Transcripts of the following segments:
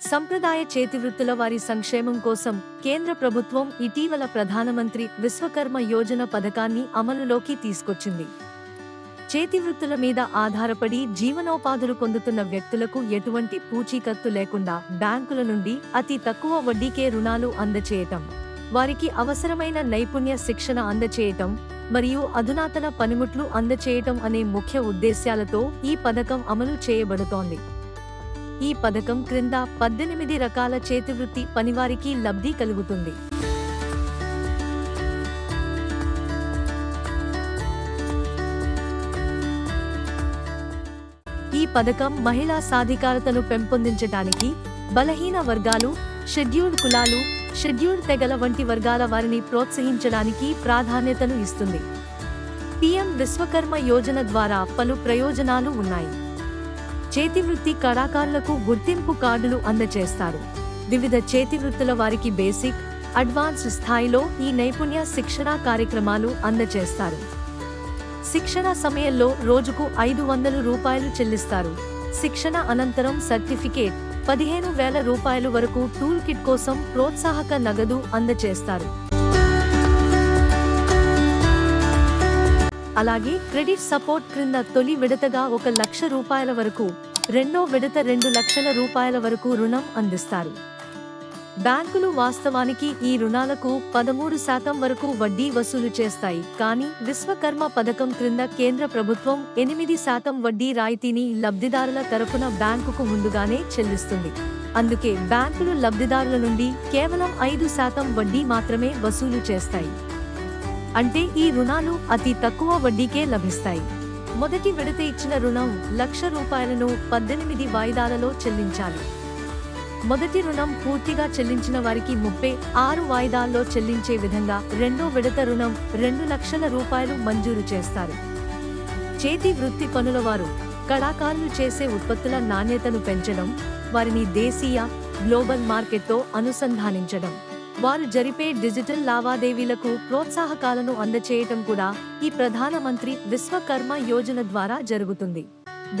సంప్రదాయ చేతివృత్తుల వారి సంక్షేమం కోసం కేంద్ర ప్రభుత్వం ఇటీవల ప్రధానమంత్రి విశ్వకర్మ యోజన పథకాన్ని అమలులోకి తీసుకొచ్చింది. చేతివృత్తుల మీద ఆధారపడి జీవనోపాధులు పొందుతున్న వ్యక్తులకు ఎటువంటి పూచీకత్తు లేకుండా బ్యాంకుల నుండి అతి తక్కువ వడ్డీకే రుణాలు అందచేయటం వారికి అవసరమైన నైపుణ్య శిక్షణ అందచేయటం మరియు అధునాతన పనిముట్లు అందచేయటం అనే ముఖ్య ఉద్దేశ్యాలతో ఈ పథకం అమలు చేయబడుతోంది. ఈ పథకం క్రింద పద్దెనిమిది రకాల చేతివృత్తి పనివారికి లబ్ధి కలుగుతుంది. ఈ పథకం మహిళా సాధికారతను పెంపొందించడానికి బలహీన వర్గాలు షెడ్యూల్డ్ కులాలు షెడ్యూల్డ్ తెగల వంటి వర్గాల వారిని ప్రోత్సహించడానికి ప్రాధాన్యతను ఇస్తుంది. పిఎం విశ్వకర్మ యోజన ద్వారా పలు ప్రయోజనాలు ఉన్నాయి. చేతివృత్తి కళాకారులకు గుర్తింపు కార్డులు అందజేస్తారు వివిధ చేతివృత్తుల వారికి బేసిక్ అడ్వాన్స్డ్ స్థాయిలో ఈ నైపుణ్య శిక్షణ కార్యక్రమాలు అందజేస్తారు శిక్షణ సమయంలో రోజుకు ఐదు వందలు రూపాయలు చెల్లిస్తారు. శిక్షణ అనంతరం సర్టిఫికేట్ పదిహేను వేల రూపాయలు వరకు టూల్ కిట్ కోసం ప్రోత్సాహక నగదు అందజేస్తారు అలాగే క్రెడిట్ సపోర్ట్ క్రింద తొలి విడతగా ఒక లక్ష రూపాయల వరకు రెండో విడత రెండు లక్షల రూపాయల వరకు రుణం అందిస్తారు. బ్యాంకులు వాస్తవానికి ఈ రుణాలకు పదమూడు శాతం వరకు వడ్డీ వసూలు చేస్తాయి. కానీ విశ్వకర్మ పథకం క్రింద కేంద్ర ప్రభుత్వం ఎనిమిది శాతం వడ్డీ రాయితీని లబ్ధిదారుల తరఫున బ్యాంకుకు ముందుగానే చెల్లిస్తుంది. అందుకే బ్యాంకులు లబ్ధిదారుల నుండి కేవలం ఐదు శాతం వడ్డీ మాత్రమే వసూలు చేస్తాయి. అంటే ఈ రుణాలు అతి తక్కువ వడ్డీకే లభిస్తాయి. మొదటి విడత ఇచ్చిన రుణం లక్ష రూపాయలను పద్దెనిమిది వాయిదాలలో చెల్లించాలి. మొదటి రుణం పూర్తిగా చెల్లించిన వారికి ముప్పై ఆరు వాయిదాల్లో చెల్లించే విధంగా రెండో విడత రుణం రెండు లక్షల రూపాయలు మంజూరు చేస్తారు. చేతి వృత్తి పనుల వారు కళాకారులు చేసే ఉత్పత్తుల నాణ్యతను పెంచడం వారిని దేశీయ గ్లోబల్ మార్కెట్తో అనుసంధానించడం వారు జరిపే డిజిటల్ లావాదేవీలకు ప్రోత్సాహకాలను అందచేయటం కూడా ఈ ప్రధానమంత్రి విశ్వకర్మ యోజన ద్వారా జరుగుతుంది.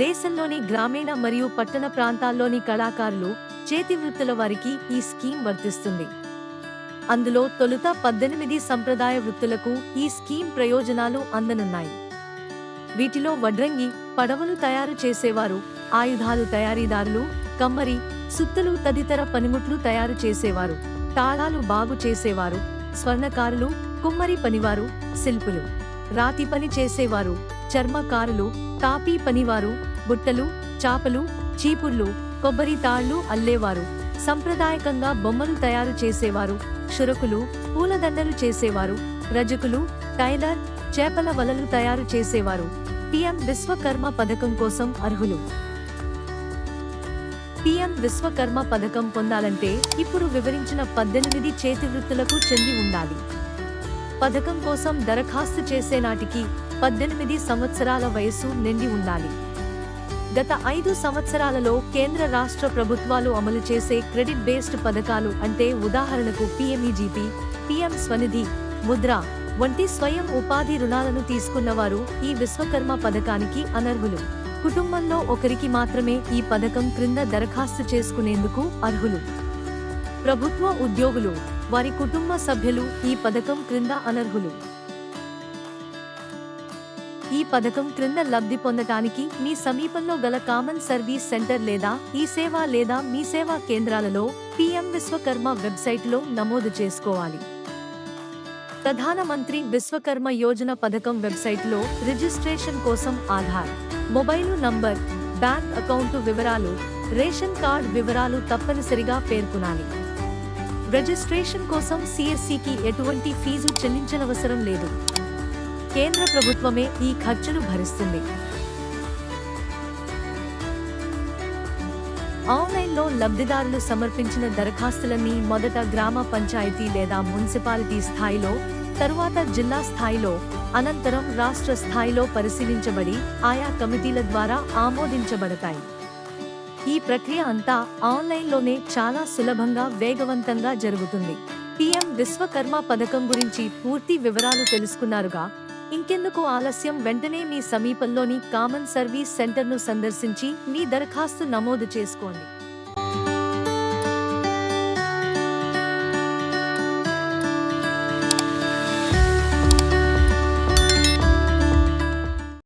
దేశంలోని గ్రామీణ మరియు పట్టణ ప్రాంతాల్లోని కళాకారులు చేతి వృత్తుల వారికి ఈ స్కీమ్ వర్తిస్తుంది. అందులో తొలుత పద్దెనిమిది సంప్రదాయ వృత్తులకు ఈ స్కీమ్ ప్రయోజనాలు అందనున్నాయి. వీటిలో వడ్రంగి పడవలు తయారు చేసేవారు ఆయుధాలు తయారీదారులు కమ్మరి సుత్తలు తదితర పనిముట్లు తయారు చేసేవారు తాళాలు బాగు చేసేవారు స్వర్ణకారులు కుమ్మరి పనివారు శిల్పులు రాతి పని చేసేవారు చర్మకారులు తాపీ పనివారు బుట్టలు చాపలు చీపుర్లు కొబ్బరి తాళ్ళు అల్లేవారు. సంప్రదాయకంగా బొమ్మలు తయారు చేసేవారు క్షురకులు పూలదండలు చేసేవారు రజకులు టైలర్ చేపల వలలు తయారు చేసేవారు. పిఎం విశ్వకర్మ పథకం కోసం అర్హులు. పిఎం విశ్వకర్మ పథకం పొందాలంటే ఇప్పుడు వివరించిన పద్దెనిమిది చేతివృత్తులకు చెంది ఉండాలి. పథకం కోసం దరఖాస్తు చేసే నాటికి పద్దెనిమిది సంవత్సరాల వయస్సు నిండి ఉండాలి. గత ఐదు సంవత్సరాలలో కేంద్ర రాష్ట్ర ప్రభుత్వాలు అమలు చేసే క్రెడిట్ బేస్డ్ పథకాలు అంటే ఉదాహరణకు పిఎంఈజీపీ పిఎం స్వనిధి ముద్ర వంటి స్వయం ఉపాధి రుణాలను తీసుకున్నవారు ఈ విశ్వకర్మ పథకానికి అనర్హులు. కుటుంబంలో ఒకరికి మాత్రమే ఈ పథకం క్రింద దరఖాస్తు చేసుకునేందుకు అర్హులు. ప్రభుత్వ ఉద్యోగులు వారి కుటుంబ సభ్యులు ఈ పథకం క్రింద అనర్హులు. ఈ పథకం క్రింద లబ్ధి పొందటానికి మీ సమీపంలో గల కామన్ సర్వీస్ సెంటర్ లేదా ఈ సేవ లేదా మీ సేవా కేంద్రాలలో పిఎం విశ్వకర్మ వెబ్సైట్లో నమోదు చేసుకోవాలి. ప్రధానమంత్రి విశ్వకర్మ యోజన పథకం వెబ్సైట్లో రిజిస్ట్రేషన్ కోసం Aadhaar mobile number bank account వివరాలు రేషన్ కార్డ్ వివరాలు తప్పనిసరిగా పేర్కొనాలి. రిజిస్ట్రేషన్ కోసం సిఎస్సికి ఎటువంటి ఫీజు చెల్లించనవసరం లేదు. కేంద్ర ప్రభుత్వమే ఈ ఖర్చులు భరిస్తుంది. ఆన్లైన్లో లబ్ధిదారులు సమర్పించిన దరఖాస్తులన్నీ మొదట గ్రామ పంచాయతీ లేదా మున్సిపాలిటీ స్థాయిలో తరువాత జిల్లా స్థాయిలో అనంతరం రాష్ట్ర స్థాయిలో పరిశీలించబడి ఆయా కమిటీల ద్వారా ఆమోదించబడతాయి. ఈ ప్రక్రియ అంతా ఆన్లైన్లోనే చాలా సులభంగా వేగవంతంగా జరుగుతుంది. పిఎం విశ్వకర్మ పథకం గురించి పూర్తి వివరాలు తెలుసుకున్నారుగా? ఇంకెందుకు ఆలస్యం? వెంటనే మీ సమీపంలోని కామన్ సర్వీస్ సెంటర్ను సందర్శించి మీ దరఖాస్తు నమోదు చేసుకోండి.